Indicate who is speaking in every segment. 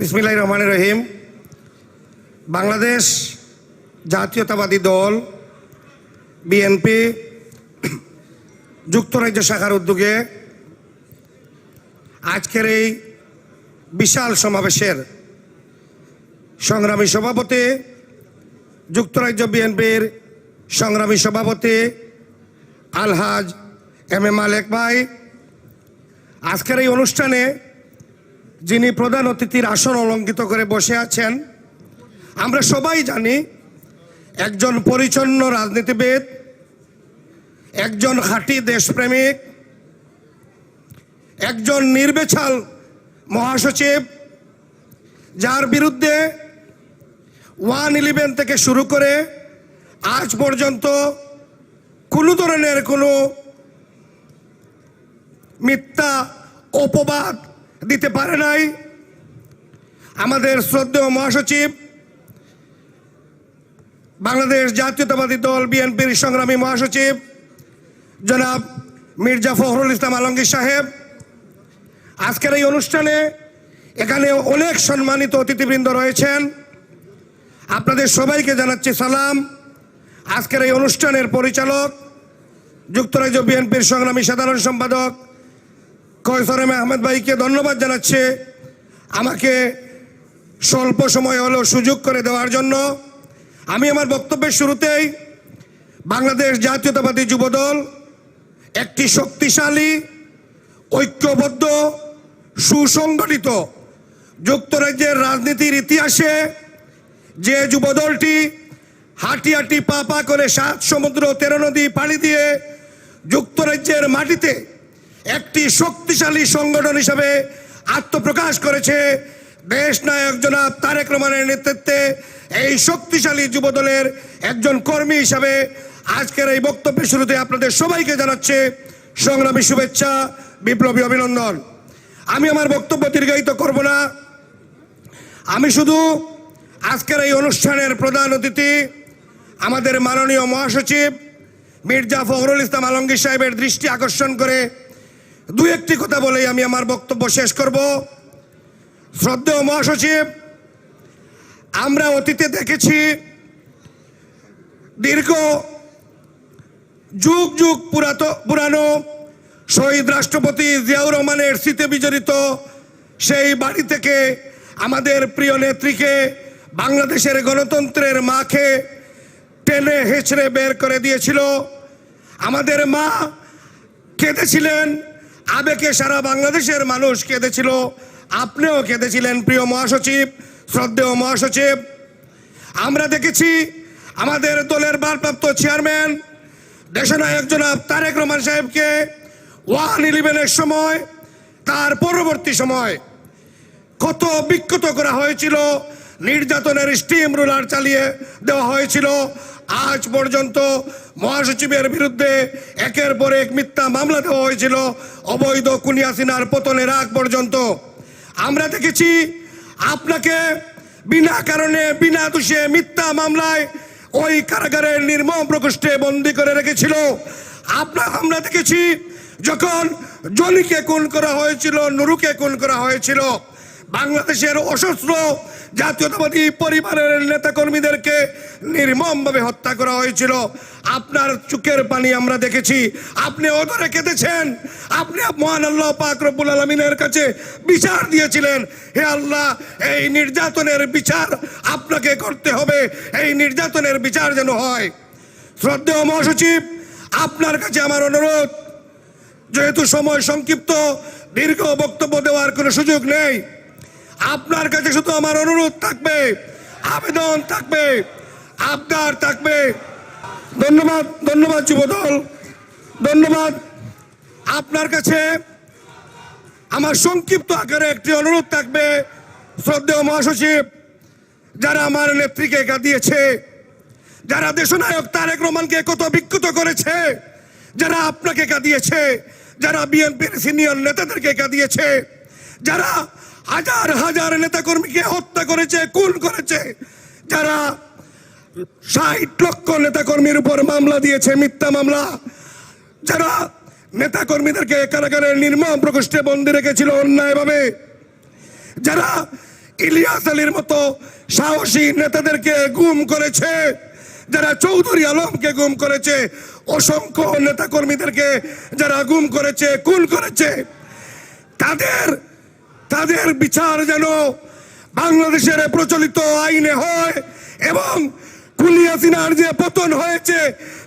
Speaker 1: বিসমিল্লাহ রহমান রহিম। বাংলাদেশ জাতীয়তাবাদী দল, বিএনপি, যুক্তরাজ্য শাখার উদ্যোগে আজকের এই বিশাল সমাবেশের সংগ্রামী সভাপতি, যুক্তরাজ্য বিএনপির সংগ্রামী সভাপতি আলহাজ এম এ মালেক ভাই। আজকের এই অনুষ্ঠানে যিনি প্রধান অতিথির আসন অলঙ্কিত করে বসে আছেন, আমরা সবাই জানি একজন পরিচ্ছন্ন রাজনীতিবিদ, একজন খাঁটি দেশপ্রেমিক, একজন নির্বেছাল মহাসচিব, যার বিরুদ্ধে ওয়ান ইলেভেন থেকে শুরু করে আজ পর্যন্ত কোনো ধরনের কোনো মিথ্যা, অপবাদ দিতে পারে নাই। আমাদের শ্রদ্ধেয় মহাসচিব, বাংলাদেশ জাতীয়তাবাদী দল বিএনপির সংগ্রামী মহাসচিব, জনাব মির্জা ফখরুল ইসলাম আলমগীর সাহেব, আজকের এই অনুষ্ঠানে এখানে অনেক সম্মানিত অতিথিবৃন্দ রয়েছেন। আপনাদের সবাইকে জানাচ্ছি সালাম। আজকের এই অনুষ্ঠানের পরিচালক, যুক্তরাজ্য বিএনপির সংগ্রামী সাধারণ সম্পাদক কয়সর এম আহমেদ ভাইকে ধন্যবাদ জানাচ্ছে। আমাকে স্বল্প সময় হলেও সুযোগ করে দেওয়ার জন্য। আমি আমার বক্তব্যের শুরুতেই বাংলাদেশ জাতীয়তাবাদী যুবদল একটি শক্তিশালী, ঐক্যবদ্ধ, সুসংগঠিত যুক্তরাজ্যের রাজনীতির ইতিহাসে যে যুবদলটি হাঁটি হাঁটি পা পা করে সাত সমুদ্র, তেরো নদী পাড়ি দিয়ে যুক্তরাজ্যের মাটিতে একটি শক্তিশালী সংগঠন হিসাবে আত্মপ্রকাশ করেছে দেশ নায়ক জনাব তারেক রহমানের নেতৃত্বে এই শক্তিশালী যুবদলের একজন কর্মী হিসাবে আজকের এই বক্তব্যের শুরুতে আপনাদের সবাইকে জানাচ্ছে সংগ্রামী শুভেচ্ছা, বিপ্লবী অভিনন্দন। আমি আমার বক্তব্য দীর্ঘায়িত করব না। আমি শুধু আজকের এই অনুষ্ঠানের প্রধান অতিথি, আমাদের মাননীয় মহাসচিব মির্জা ফখরুল ইসলাম আলমগীর সাহেবের দৃষ্টি আকর্ষণ করে দু একটি কথা বলেই আমি আমার বক্তব্য শেষ করব। শ্রদ্ধেয় মহাসচিব, আমরা অতীতে দেখেছি দীর্ঘ যুগ যুগ পুরাত, পুরানো শহীদ রাষ্ট্রপতি জিয়াউর রহমানের স্মৃতি বিজড়িত সেই বাড়ি থেকে আমাদের প্রিয় নেত্রীকে বাংলাদেশের গণতন্ত্রের মাকে টেনে হেঁচড়ে বের করে দিয়েছিল। আমাদের মা কেঁদেছিলেন আবেগে সারা বাংলাদেশের মানুষ কেঁদেছিল। আপনিও কেঁদেছিলেন, প্রিয় মহাসচিব, শ্রদ্ধেয় মহাসচিব। আমরা দেখেছি আমাদের দলের ভারপ্রাপ্ত চেয়ারম্যান, দেশনায়ক জনাব তারেক রহমান সাহেবকে ওয়ান ইলেভেনের সময়, তার পরবর্তী সময় কত বিক্ষত করা হয়েছিল, নির্যাতনের স্টিম রুলার চালিয়ে দেওয়া হয়েছিল। আজ পর্যন্ত মহাসচিবের বিরুদ্ধে একের পর এক মিথ্যা মামলা দেওয়া হয়েছিল। অবৈধ কুনিয়াসিনার পতনের আগ পর্যন্ত। আমরা দেখেছি আপনাকে বিনা কারণে, বিনা দোষে মিথ্যা মামলায় ওই কারাগারের নির্মম প্রকোষ্ঠে বন্দি করে রেখেছিল। আপনার আমরা দেখেছি যখন জলিকে খুন করা হয়েছিল, নুরুকে খুন করা হয়েছিল বাংলাদেশের অসহস্র জাতীয়তাবাদী পরিবারের নেতাকর্মীদেরকে নির্মমভাবে হত্যা করা হয়েছিল। আপনার চোখের পানি আমরা দেখেছি। আপনি ওদরে কেঁদেছেন। আপনি মহান আল্লাহ পাক রব্বুল আলমিনের কাছে বিচার দিয়েছিলেন। হে আল্লাহ, এই নির্যাতনের বিচার আপনাকে করতে হবে। এই নির্যাতনের বিচার যেন হয়। শ্রদ্ধেয় মহাসচিব, আপনার কাছে আমার অনুরোধ। যেহেতু সময় সংক্ষিপ্ত, দীর্ঘ বক্তব্য দেওয়ার কোনো সুযোগ নেই। আপনার কাছে শুধু আমার অনুরোধ থাকবে, আবেদন থাকবে, আবদার থাকবে। ধন্যবাদ ধন্যবাদ যুবদল, ধন্যবাদ। আপনার কাছে আমার সংক্ষিপ্ত আকারে একটি অনুরোধ থাকবে, শ্রদ্ধেয় মহাসচিব, যারা আমার নেত্রীকে একা দিয়েছে, যারা দেশনায়ক তারেক রহমানকে কত বিক্ষত করেছে, যারা আপনাকে একা দিয়েছে, যারা বিএনপির সিনিয়র নেতাদেরকে কাঁদিয়েছে যারা হাজার হাজার নেতাকর্মীকে হত্যা করেছে, খুন করেছে, যারা ষাট লক্ষ নেতাকর্মীর উপর মামলা দিয়েছে, মিথ্যা মামলা, যারা নেতাকর্মীদেরকে কারাগারের নির্মম প্রকোষ্ঠে বন্দী রেখেছিল অন্যায়ভাবে, যারা ইলিয়াস আলীর মতো সাহসী নেতাদেরকে গুম করেছে, যারা চৌধুরী আলমকে গুম করেছে, অসংখ্য নেতা কর্মীদেরকে যারা গুম করেছে কুল করেছে, তাদের তাদের বিচার যেন বাংলাদেশের প্রচলিত আইনে হয় এবং কুলিয়াসিনার যে পতন হয়েছে,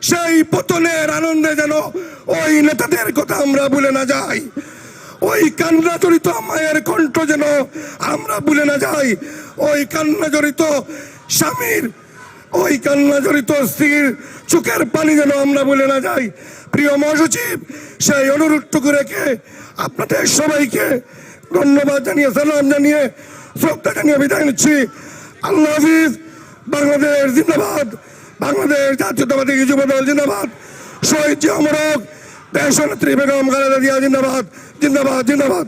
Speaker 1: সেই পতনের আনন্দে যেন ওই নেতাদের কথা আমরা ভুলে না যাই। ওই কান্না জড়িত মায়ের কণ্ঠ যেন আমরা ভুলে না যাই। ওই কান্না জড়িত স্বামীর, ওই কান্না জড়িত স্ত্রীর চোখের পানি যেন আমরা ভুলে না যাই। প্রিয় মহাসচিব, সেই অনুরোধটুকু রেখে আপনাদের সবাইকে ধন্যবাদ জানিয়ে, সালাম জানিয়ে, শ্রদ্ধা জানিয়ে বিদায় নিচ্ছি। আল্লাহ হাফিজ, বাংলাদেশ জিন্দাবাদ, বাংলাদেশ জাতীয়তাবাদী যুব দল জিন্দাবাদ, শহীদ জিয়া অমরক দেশ নেত্রী বেগম খালেদা জিয়া জিন্দাবাদ জিন্দাবাদ জিন্দাবাদ।